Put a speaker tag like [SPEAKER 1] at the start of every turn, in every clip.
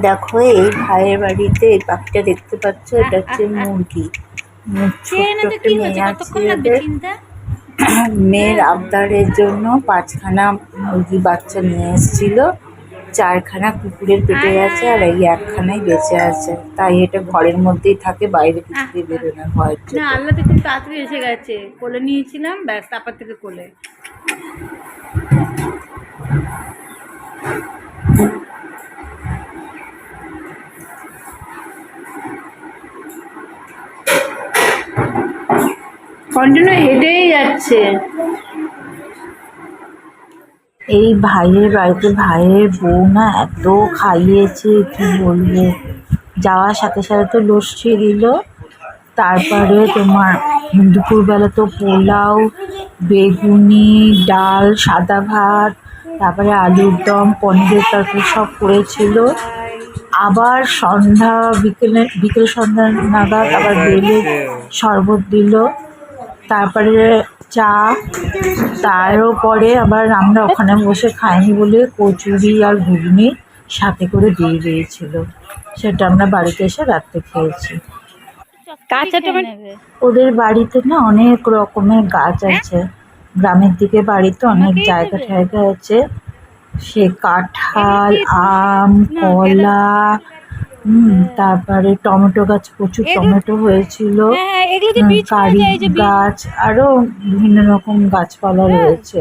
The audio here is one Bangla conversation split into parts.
[SPEAKER 1] দেখো এই ভাইয়ের বাড়িতে এই পাখিটা দেখতে পাচ্ছ এটা হচ্ছে মুরগি। মুর- ছোট্ট একটা মেয়ে আছে ওদের মেয়ের আবদারের জন্য পাঁচখানা মুরগি বাচ্চা নিয়ে এসেছিল। চারখানা কুকুরের পেটে আছে আর এই একখানাই বেঁচে আছে। তাই এটা ঘরের মধ্যেই থাকে বাইরে কিছু বেরোনো ভয়ের
[SPEAKER 2] না আল্লাহ খুব তাড়াতাড়ি এসে গেছে। কোলে নিয়েছিলাম ব্যাস তারপর থেকে কোলে। কন্টিনিউ হেঁটেই যাচ্ছে।
[SPEAKER 1] এই ভাইয়ের বাড়িতে ভাইয়ের বউ না এত খাইয়েছে কি বলব? যাওয়ার সাথে সাথে তো লস্যি দিল। তারপরে তোমার দুপুরবেলা তো পোলাও বেগুনি ডাল সাদা ভাত তারপরে আলুর দম পনিরের তরকারি সব করেছিল। আবার সন্ধ্যা বিকেলে বিকেল সন্ধ্যা নাগাদ আবার বেলে শরবত দিল। তারপরে চা তারও পরে আবার আমরা ওখানে বসে খাইনি বলে কচুরি আর ঘুগনি সাথে করে দিয়ে দিয়েছিল। সেটা আমরা বাড়িতে এসে রাত্রে খেয়েছি।
[SPEAKER 2] কাঁচা
[SPEAKER 1] ওদের বাড়িতে না অনেক রকমের গাছ আছে। গ্রামের দিকে বাড়িতে অনেক জায়গা টায়গা আছে। সে কাঁঠাল আম কলা হুম তারপরে টমেটো গাছ প্রচুর টমেটো হয়েছিল।
[SPEAKER 2] হ্যাঁ এগুলো যে
[SPEAKER 1] হুম,
[SPEAKER 2] বীজ পাওয়া
[SPEAKER 1] কারি গাছ আরও বিভিন্ন রকম গাছপালা রয়েছে।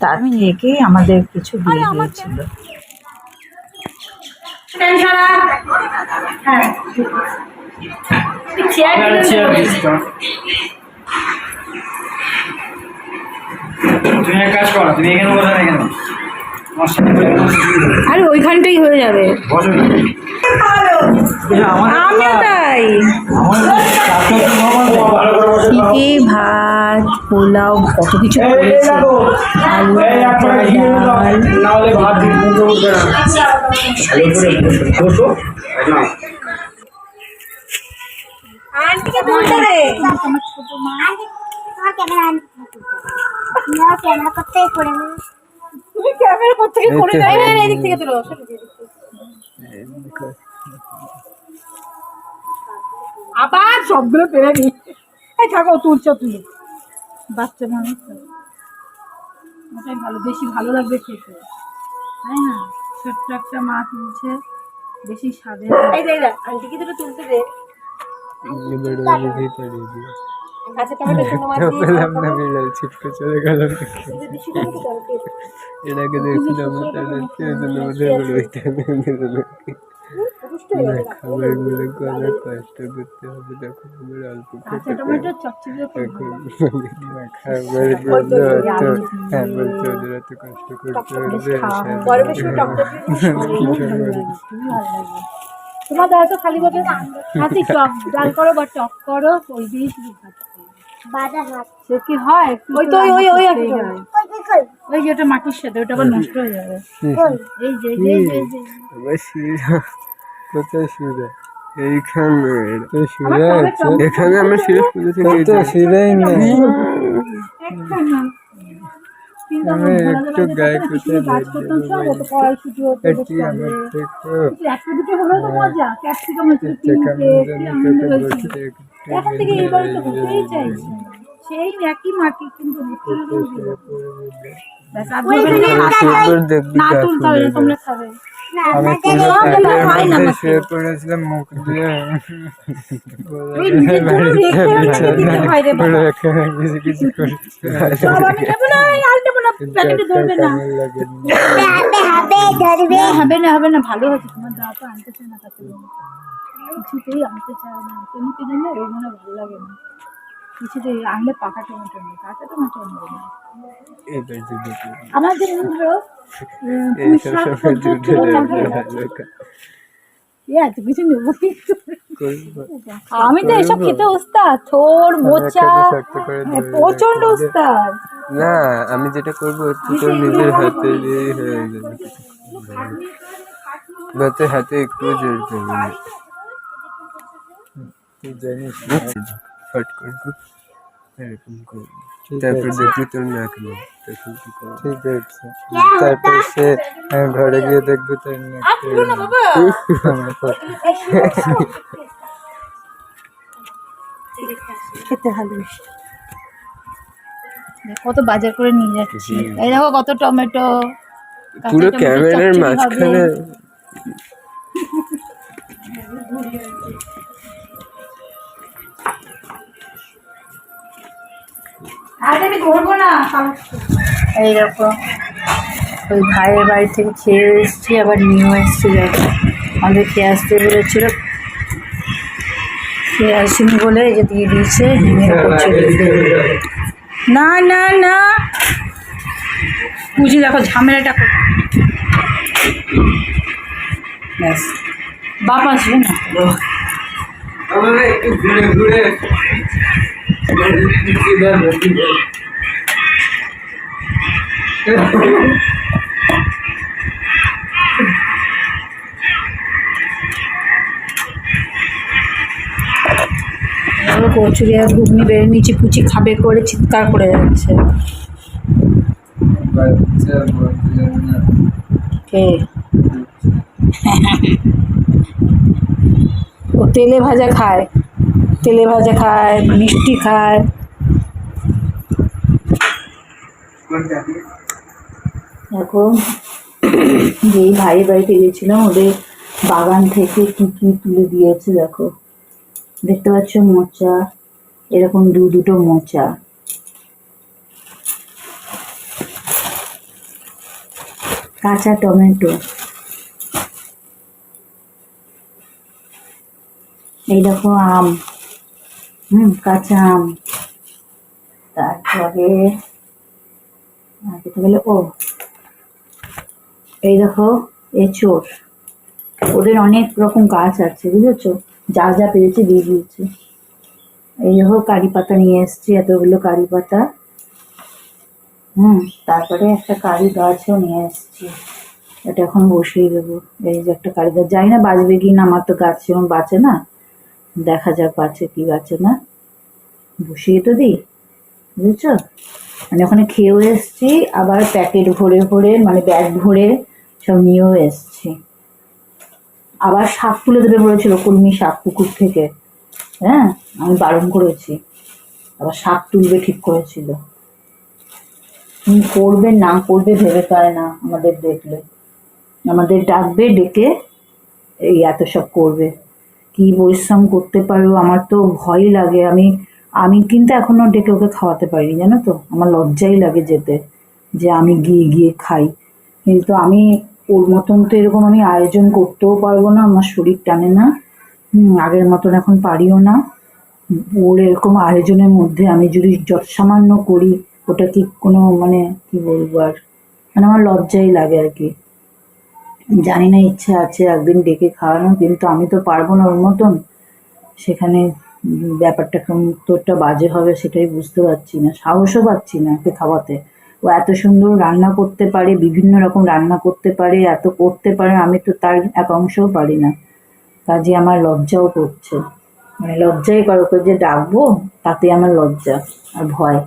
[SPEAKER 1] তার থেকেই আমাদের কিছু দিয়ে দিয়েছিল
[SPEAKER 3] তুমি এক কাজ করো তুমি এখানে বসে না এখানে
[SPEAKER 2] আরে ওইখানটাই হয়ে যাবে।
[SPEAKER 3] আমার
[SPEAKER 2] আমিও তাই।
[SPEAKER 3] আমার
[SPEAKER 1] ভাত পোলাও কত কিছু করেছে। আলু ডাল।
[SPEAKER 3] না হলে ভাত দিন মুখে উঠবে না। ভালো করে। বসো বসো না
[SPEAKER 2] আন্টিকে তুলতে রে
[SPEAKER 4] ক্যামেরা করতে করে না।
[SPEAKER 2] তুমি ক্যামেরা করতে করে দাও এই এদিক থেকে তুলো আবার সবগুলো পেরে নি। এই থাকো তুলছো তুমি। বাচ্চা মানুষ ওটাই ভালো বেশি ভালো লাগবে খেতে। তাই না? ছোট্ট একটা মা তুলছে বেশি স্বাদে এই রে আন্টিকে দুটো তুলতে দে। আচ্ছা
[SPEAKER 5] পেলাম না বিড়াল ছিটকে চলে গেল দেখছিলাম অনেক কষ্ট করতে হবে তখন আমার অল্প
[SPEAKER 2] আচ্ছা
[SPEAKER 5] খাবার হতো হ্যাঁ বলতে ওদের এত কষ্ট করতে হবে
[SPEAKER 2] তোমার দাদা তো খালি বলে হাতি টক। ডাল করো বা টক করো ওই দিয়ে সে কি হয়? ওই তো ওই ওই ওই
[SPEAKER 4] কই কই কই
[SPEAKER 2] ওই যে ওটা মাটির সাথে ওটা আবার নষ্ট হয়ে যাবে। এই যে এই যে, এই যে, এই যে।
[SPEAKER 5] আমার শিরা কোথায় শিরা এইখানে। তো আছে? এখানে আমার তো শিরাই নেই?
[SPEAKER 2] একটা না। কিন্তু
[SPEAKER 5] আমি একটু গায়ে কোথায়
[SPEAKER 2] তো
[SPEAKER 5] এটি আমার। থেকে
[SPEAKER 2] একটা তো ক্যাপসিকাম এখন থেকে এবার তো হতেই চাইছে। সেই একই মাটি কিন্তু হবে না, এই হবে না ভালো হচ্ছে তোমার তো না কিছুতেই আনতে চায় না। কেমনি জানি? না ওই মনে ভালো লাগে না। কিছুতেই আনলে পাকা টমেটো নেই কাঁচা টমেটো নেই আমাদের ধরো আমি তো এসব খেতে ওস্তাদ। থোর মোচা হ্যাঁ,
[SPEAKER 5] প্রচণ্ড
[SPEAKER 2] ওস্তাদ।
[SPEAKER 5] না আমি যেটা করব তোর নিজের হাতে হয়ে যাবে। হাতে একটু জোর করবি। জানিস এরকম তারপর দেখবি তোর নাক নেই তখন কি করবি
[SPEAKER 6] ঠিক আছে তারপর সে আহ, ঘরে গিয়ে দেখবে তোর নাকি
[SPEAKER 2] খেতে ভালোবাসি কত বাজার করে নিয়ে যাচ্ছি। এই দেখো কত টমেটো।
[SPEAKER 5] পুরো ক্যামেরার মাঝখানে
[SPEAKER 1] এইরকম। ওই ভাইয়ের বাড়ি থেকে খেয়ে এসেছি আবার নিয়েও এসেছি দেখো। আমাদের খেয়ে আসতে বলেছিল। খেয়ে আসিনি বলে এই যে দিয়ে দিয়েছে হিমের কচুরি না না না।
[SPEAKER 2] বুঝি দেখো ঝামেলাটা
[SPEAKER 1] ব্যাস। বাপ আসবে না।
[SPEAKER 5] একটু ঘুরে ঘুরে
[SPEAKER 1] ও কচুরি আর ঘুগনি বেড়ে নিচে কুচি খাবে করে চিৎকার করে যাচ্ছে। কে? ও তেলে ভাজা খায়, তেলে ভাজা খায়, মিষ্টি খায়। দেখো, যেই ভাই বাড়িতে গেছিলাম ওদের বাগান থেকে কি কি তুলে দিয়েছে, দেখো। দেখতে পাচ্ছ মোচা, এরকম দু দুটো মোচা। কাঁচা টমেটো। এই দেখো আম। হুম, কাঁচা আম। তারপরে আর কোথায় গেলে ও। এই দেখো এঁচোড় ওদের অনেক রকম গাছ আছে, বুঝেছ? যা যা পেরেছে দিয়ে দিয়েছে। এই দেখো, কারি পাতা নিয়ে এসছি, এতগুলো কারি পাতা। হুম, তারপরে একটা কারি গাছও নিয়ে এসছি। এটা এখন বসিয়ে দেবো। এই যে একটা কারি গাছ। জানি না বাঁচবে কি না, আমার তো গাছ যেমন বাঁচে না। দেখা যাক বাঁচে কি বাঁচে না। বসিয়ে তো দিই। বুঝেছ? মানে ওখানে খেয়েও এসছি, আবার প্যাকেট ভরে ভরে মানে ব্যাগ ভরে সব নিয়েও এসছি। আবার শাক তুলে দেবে বলেছিল, কলমি শাক পুকুর থেকে। হ্যাঁ আমি বারণ করেছি। আবার শাক তুলবে ঠিক করেছিল। করবে, না করবে ভেবে পায় না, আমাদের দেখলে। আমাদের ডাকবে, ডেকে এই এত সব করবে। কি পরিশ্রম করতে পারো, আমার তো ভয় লাগে। আমি আমি কিন্তু এখনও ডেকে ওকে খাওয়াতে পারিনি, জানো তো? আমার লজ্জাই লাগে যেতে, যে আমি গিয়ে গিয়ে খাই। কিন্তু আমি ওর মতন তো এরকম আমি আয়োজন করতেও পারব না, আমার শরীর টানে না আগের মতন এখন পারিও না। ওর এরকম আয়োজনের মধ্যে আমি যদি যত সামান্য করি, ওটা কি কোনো মানে কি বলব আর? মানে আমার লজ্জাই লাগে আর কি। জানি না ইচ্ছে আছে একদিন ডেকে খাওয়ানো কিন্তু আমি তো পারব না ওর মতন। সেখানে ব্যাপারটা তোরটা বাজে হবে সেটাই বুঝতে পারছি না, সাহসও পাচ্ছি না ওকে খাওয়াতে। ও এত সুন্দর রান্না করতে পারে, বিভিন্ন রকম রান্না করতে পারে, এত করতে পারে, আমি তো তার এক অংশও পারি না। কাজে আমার লজ্জাও করছে। মানে লজ্জাই করো যে ডাকবো, তাতে আমার লজ্জা আর ভয়।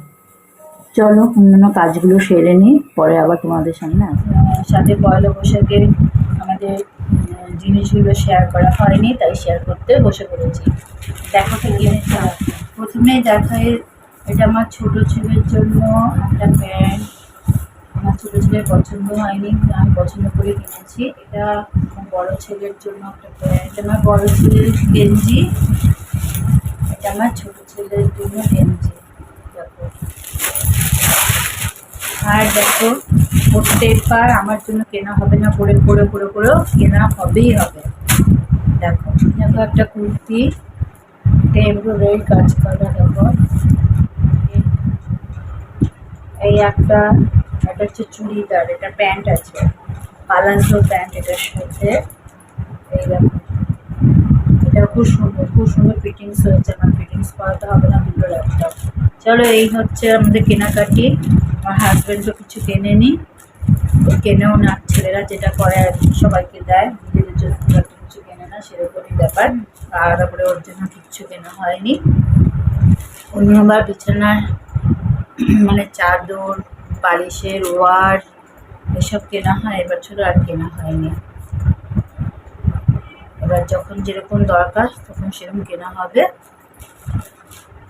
[SPEAKER 1] চলো, অন্যান্য কাজগুলো সেরে নিই, পরে আবার তোমাদের সামনে আসব। সাথে পয়লা বৈশাখে আমাদের জিনিসগুলো শেয়ার করা হয়নি, তাই শেয়ার করতে বসে পড়েছি। দেখো কি কিনেছি প্রথমে দেখাই এটা আমার ছোট ছেলের জন্য একটা প্যান্ট আমার ছোট ছেলের পছন্দ হয়নি, আমি পছন্দ করে কিনেছি। এটা আমার বড় ছেলের জন্য একটা প্যান্ট আমার বড় ছেলের গেঞ্জি। এটা আমার ছোট ছেলের জন্য গেঞ্জি। দেখো। আর দেখো প্রত্যেকবার আমার জন্য কেনা হবে না করে করে করে করেও কেনা হবেই হবে। দেখো দেখো একটা কুর্তি টেম্পোরারি কাজ করা, দেখো। এই একটা, এটা হচ্ছে চুড়িদার, এটা প্যান্ট আছে। পালাজো প্যান্ট এটার সাথে। এই দেখো। এটা খুব সুন্দর খুব সুন্দর ফিটিংস হয়েছে, আমার ফিটিংস করাতে হবে না, দুটো ল্যাপটপ চলো, এই হচ্ছে আমাদের কেনাকাটি। আমার হাজব্যান্ডও কিছু কেনে নি ও কেনেও না, ছেলেরা যেটা করে আর সবাইকে দেয়। নিজেদের জন্য কিছু কেনে না, সেরকমই ব্যাপার। আলাদা করে ওর জন্য কিচ্ছু কেনা হয়নি। অন্যবার বিছানার মানে চাদর, বালিশের ওয়ার, এসব কেনা হয় এবার ছিল আর কেনা হয়নি। এবার যখন যেরকম দরকার, তখন সেরকম কেনা হবে।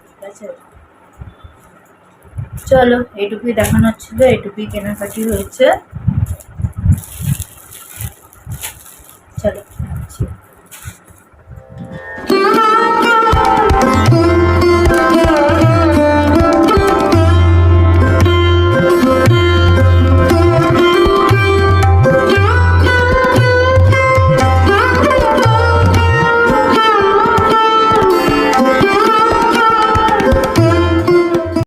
[SPEAKER 1] ঠিক আছে? চলো, এইটুকুই দেখানোর ছিল, এইটুকুই কেনাকাটি হয়েছে। চলো